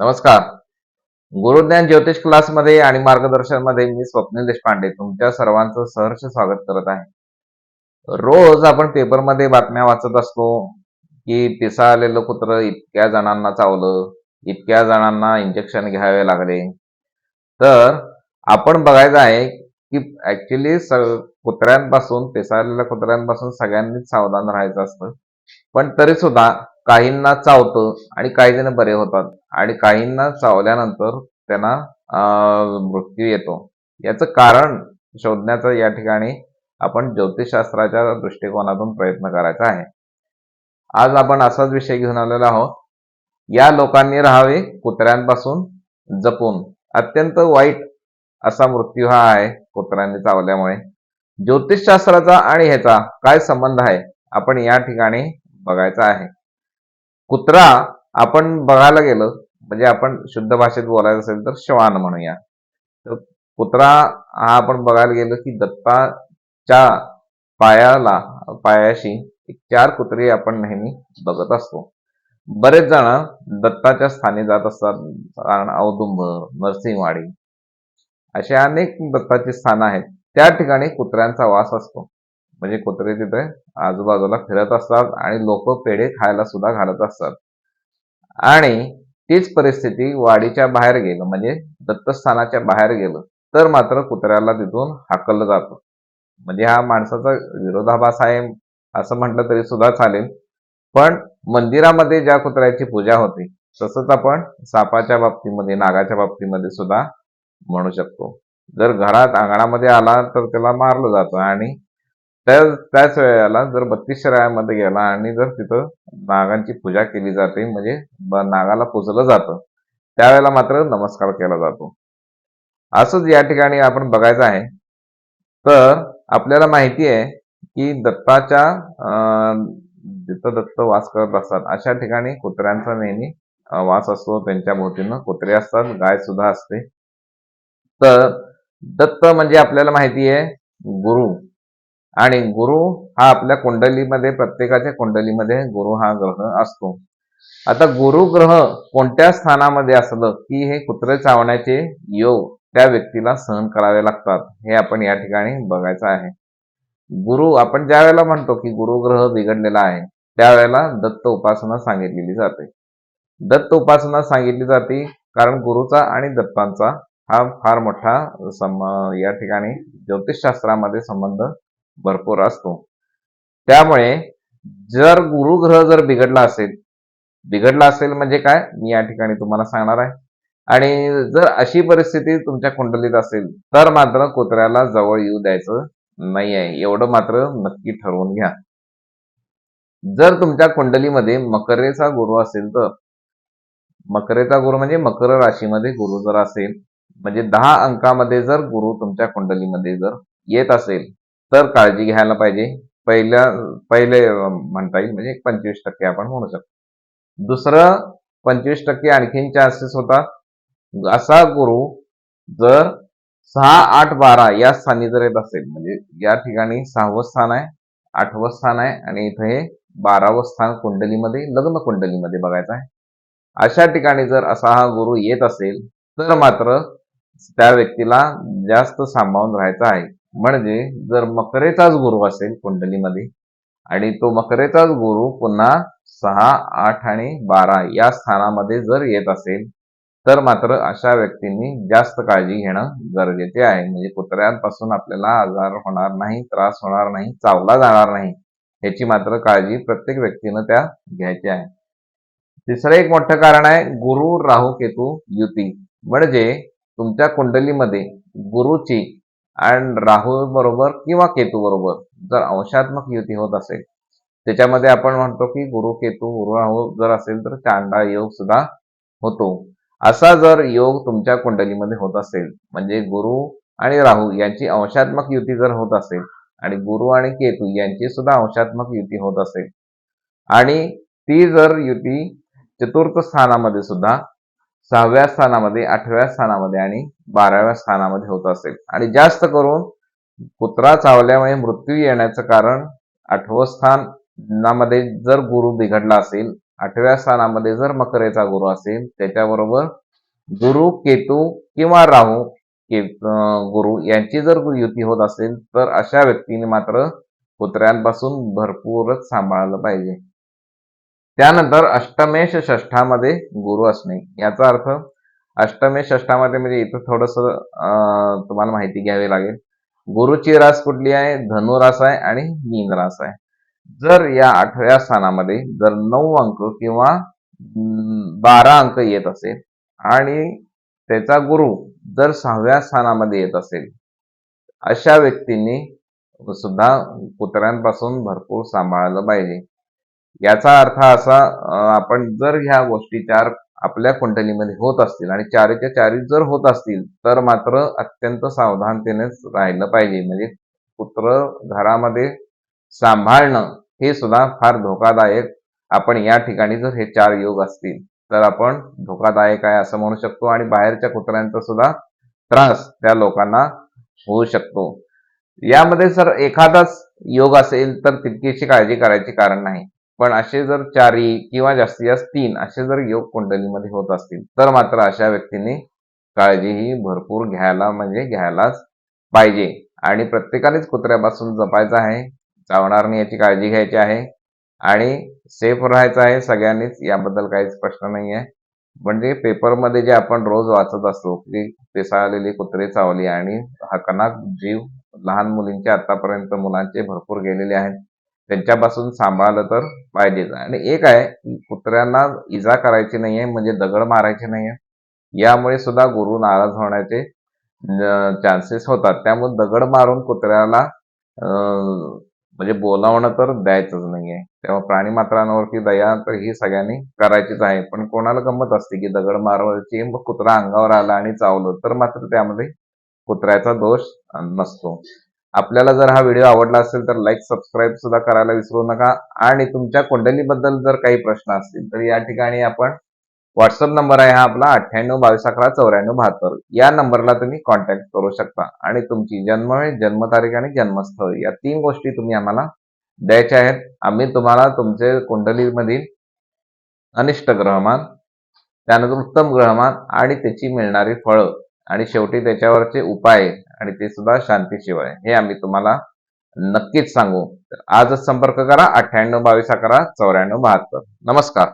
नमस्कार. गुरुज्ञान ज्योतिष क्लासमध्ये आणि मार्गदर्शनमध्ये मी स्वप्नील देशपांडे तुमच्या सर्वांचं सहर्ष स्वागत करत आहे. रोज आपण पेपरमध्ये बातम्या वाचत असतो की पिसा आलेलं कुत्र इतक्या जणांना चावलं इतक्या जणांना इंजेक्शन घ्यावे लागले. तर आपण बघायचं आहे की ऍक्च्युली स कुत्र्यांपासून पिसाळलेल्या कुत्र्यांपासून सगळ्यांनीच सावधान राहायचं असतं. पण तरी सुद्धा काहींना चावतं आणि काही जण बरे होतात. आणि काहींना चावल्यानंतर त्यांना अं, मृत्यू येतो. याचं कारण शोधण्याचं या ठिकाणी आपण ज्योतिषशास्त्राच्या दृष्टिकोनातून प्रयत्न करायचा आहे. आज आपण असाच विषय घेऊन आलेलो आहोत. या लोकांनी राहावे कुत्र्यांपासून जपून. अत्यंत वाईट असा मृत्यू हा आहे कुत्र्यांनी चावल्यामुळे. ज्योतिषशास्त्राचा आणि ह्याचा काय संबंध आहे? आपण या ठिकाणी बघायचा आहे. कुत्रा आपण बघायला गेलं म्हणजे आपण शुद्ध भाषेत बोलायचं असेल तर श्वान म्हणूया. तर कुत्रा हा आपण बघायला गेलो की दत्ताच्या पायाला पायाशी एक चार कुत्रे आपण नेहमी बघत असतो. बरेच जण दत्ताच्या स्थानी जात असतात कारण औदुंबर नरसिंहवाडी असे अनेक दत्ताची स्थानं आहेत. त्या ठिकाणी कुत्र्यांचा वास असतो. म्हणजे कुत्रे तिथे आजूबाजूला फिरत असतात आणि लोक पेढे खायला सुद्धा घालत असतात. आणि तीच परिस्थिती वाडीच्या बाहेर गेलं म्हणजे दत्तस्थानाच्या बाहेर गेलं तर मात्र कुत्र्याला तिथून हाकललं जातं. म्हणजे हा माणसाचा विरोधाभास आहे असं म्हटलं तरी सुद्धा चालेल. पण मंदिरामध्ये ज्या कुत्र्याची पूजा होते तसंच आपण सापाच्या बाबतीमध्ये नागाच्या बाबतीमध्ये सुद्धा म्हणू शकतो. जर घरात अंगणामध्ये आला तर त्याला मारलं जातं आणि त्या त्याच वेळेला जर बत्तीस शरायामध्ये गेला आणि जर तिथं नागांची पूजा केली जाते म्हणजे नागाला पुजलं जातं त्यावेळेला मात्र नमस्कार केला जातो. असंच या ठिकाणी आपण बघायचं आहे. तर आपल्याला माहिती आहे की दत्ताच्या जिथं दत्त वास करत असतात अशा ठिकाणी कुत्र्यांचा नेहमी वास असतो. त्यांच्या भोवतीनं कुत्रे असतात गाय सुद्धा असते. तर दत्त म्हणजे आपल्याला माहिती आहे गुरु. आणि गुरु हा आपल्या कुंडलीमध्ये प्रत्येकाच्या कुंडलीमध्ये गुरु हा ग्रह असतो. आता गुरु ग्रह कोणत्या स्थानामध्ये असलं की हे कुत्रे चावण्याचे योग त्या व्यक्तीला सहन करावे लागतात हे आपण या ठिकाणी बघायचं आहे. गुरु आपण ज्या वेळेला म्हणतो की गुरु ग्रह बिघडलेला आहे त्यावेळेला दत्त उपासना सांगितलेली जाते. दत्त उपासना सांगितली जाते कारण गुरुचा आणि दत्तांचा हा फार मोठा सम या ठिकाणी ज्योतिषशास्त्रामध्ये संबंध भरपूर असतो. त्यामुळे जर गुरुग्रह जर बिघडला असेल बिघडला असेल म्हणजे काय? मी या ठिकाणी तुम्हाला सांगणार आहे. आणि जर अशी परिस्थिती तुमच्या कुंडलीत असेल तर मात्र कुत्र्याला जवळ येऊ द्यायचं नाही आहे. एवढं मात्र नक्की ठरवून घ्या. जर तुमच्या कुंडलीमध्ये मकरेचा गुरु असेल तर मकरेचा गुरु म्हणजे मकर राशीमध्ये गुरु जर असेल म्हणजे दहा अंकामध्ये जर गुरु तुमच्या कुंडलीमध्ये जर येत असेल तर काळजी घ्यायला पाहिजे. पहिल्या पहिले म्हणता येईल म्हणजे पंचवीस टक्के आपण म्हणू शकतो. दुसरं पंचवीस टक्के आणखीन चान्सेस होतात असा गुरु जर सहा आठ बारा या स्थानी जर येत असेल म्हणजे या ठिकाणी सहावं स्थान आहे आठवं स्थान आहे आणि इथे हे बारावं स्थान कुंडलीमध्ये लग्न कुंडलीमध्ये बघायचं आहे. अशा ठिकाणी जर असा हा गुरु येत असेल तर मात्र त्या व्यक्तीला जास्त सांभाळून राहायचं आहे. म्हणजे जर मकरेचाच गुरु असेल कुंडलीमध्ये आणि तो मकरेचाच गुरु पुन्हा सहा आठ आणि बारा या स्थानामध्ये जर येत असेल तर मात्र अशा व्यक्तींनी जास्त काळजी घेणं गरजेचे आहे. म्हणजे कुत्र्यांपासून आपल्याला आजार होणार नाही त्रास होणार नाही चावला जाणार नाही याची मात्र काळजी प्रत्येक व्यक्तीनं त्या घ्यायची आहे. तिसरं एक मोठं कारण आहे गुरु राहू केतू युती. म्हणजे तुमच्या कुंडलीमध्ये गुरुची अँड राहू बरोबर किंवा केतू बरोबर जर अंशात्मक युती होत असेल त्याच्यामध्ये आपण म्हणतो की गुरु केतू गुरु राहू जर असेल तर चांडा योग सुद्धा होतो. असा जर योग तुमच्या कुंडलीमध्ये होत असेल म्हणजे गुरु आणि राहू यांची अंशात्मक युती जर होत असेल आणि गुरु आणि केतू यांची सुद्धा अंशात्मक युती होत असेल आणि ती जर युती चतुर्थ स्थानामध्ये सुद्धा सहाव्या स्थानामध्ये आठव्या स्थानामध्ये आणि बाराव्या स्थानामध्ये होत असेल. आणि जास्त करून कुत्रा चावल्यामुळे मृत्यू येण्याचं कारण आठवं स्थानामध्ये जर गुरु बिघडला असेल आठव्या स्थानामध्ये जर मकरेचा गुरु असेल त्याच्याबरोबर गुरु केतू किंवा राहू के गुरु यांची जर युती होत असेल तर अशा व्यक्तीने मात्र कुत्र्यांपासून भरपूरच सांभाळलं पाहिजे. त्यानंतर अष्टमेश षष्ठामध्ये गुरु असणे. याचा अर्थ अष्टमेश षष्ठामध्ये म्हणजे इथं थोडस तुम्हाला माहिती घ्यावी लागेल. गुरुची रास कुठली आहे? धनुरास आहे आणि मीन रास आहे. जर या आठव्या स्थानामध्ये जर नऊ अंक किंवा बारा अंक येत असेल आणि त्याचा गुरु जर सहाव्या स्थानामध्ये येत असेल अशा व्यक्तींनी सुद्धा कुत्र्यांपासून भरपूर सांभाळलं पाहिजे. याचा अर्थ असा आपण जर ह्या गोष्टी चार आपल्या कुंडलीमध्ये होत असतील आणि चारीच्या चारी जर होत असतील तर मात्र अत्यंत सावधानतेनेच राहिलं पाहिजे. म्हणजे कुत्र घरामध्ये सांभाळणं हे सुद्धा फार धोकादायक. आपण या ठिकाणी जर हे चार योग असतील तर आपण धोकादायक आहे असं म्हणू शकतो आणि बाहेरच्या कुत्र्यांचा सुद्धा त्रास त्या लोकांना होऊ शकतो. यामध्ये सर एखादाच योग असेल तर तितकीशी काळजी करायची कारण नाही. पण असे जर चारी किंवा जास्तीत जास्त तीन असे जर योग कुंडलीमध्ये होत असतील तर मात्र अशा व्यक्तीने काळजी ही भरपूर घ्यायला म्हणजे घ्यायलाच पाहिजे. आणि प्रत्येकानेच कुत्र्यापासून जपायचं आहे चावणार नाही याची काळजी घ्यायची आहे आणि सेफ राहायचं आहे सगळ्यांनीच याबद्दल काहीच प्रश्न नाही आहे. म्हणजे पेपरमध्ये जे आपण रोज वाचत असतो की पेसाळलेली कुत्रे चावली आणि हकनाक जीव लहान मुलींचे आतापर्यंत मुलांचे भरपूर गेलेले आहेत त्यांच्यापासून सांभाळलं तर पाहिजेच आणि एक आहे की कुत्र्यांना इजा करायची नाहीये म्हणजे दगड मारायचे नाहीये. यामुळे सुद्धा गुरु नाराज होण्याचे चान्सेस होतात. त्यामुळे दगड मारून कुत्र्याला म्हणजे बोलावणं तर द्यायचंच नाहीये. तेव्हा प्राणी मात्रांवरती दया तर ही सगळ्यांनी करायचीच आहे. पण कोणाला गंमत असते की दगड मारवायची मग कुत्रा अंगावर आला आणि चावलं तर मात्र त्यामध्ये कुत्र्याचा दोष नसतो. आपल्याला जर हा व्हिडिओ आवडला असेल तर लाईक सबस्क्राईब सुद्धा करायला विसरू नका. आणि तुमच्या कुंडलीबद्दल जर काही प्रश्न असतील तर या ठिकाणी आपण व्हॉट्सअप नंबर आहे हा आपला अठ्ठ्याण्णव बावीस अकरा चौऱ्याण्णव बहात्तर. या नंबरला तुम्ही कॉन्टॅक्ट करू शकता. आणि तुमची जन्मवेळ जन्मतारीख आणि जन्मस्थळ या तीन गोष्टी तुम्ही आम्हाला द्यायच्या आहेत. आम्ही तुम्हाला तुमचे कुंडलीमधील अनिष्ट ग्रहमान त्यानंतर उत्तम ग्रहमान आणि त्याची मिळणारी फळं आणि शेवटी त्याच्यावरचे उपाय आणि ते सुद्धा शांतीशिवाय. हे आम्ही तुम्हाला नक्कीच सांगू. तर आजच संपर्क करा अठ्ठ्याण्णव बावीस अकरा चौऱ्याण्णव बहात्तर. नमस्कार.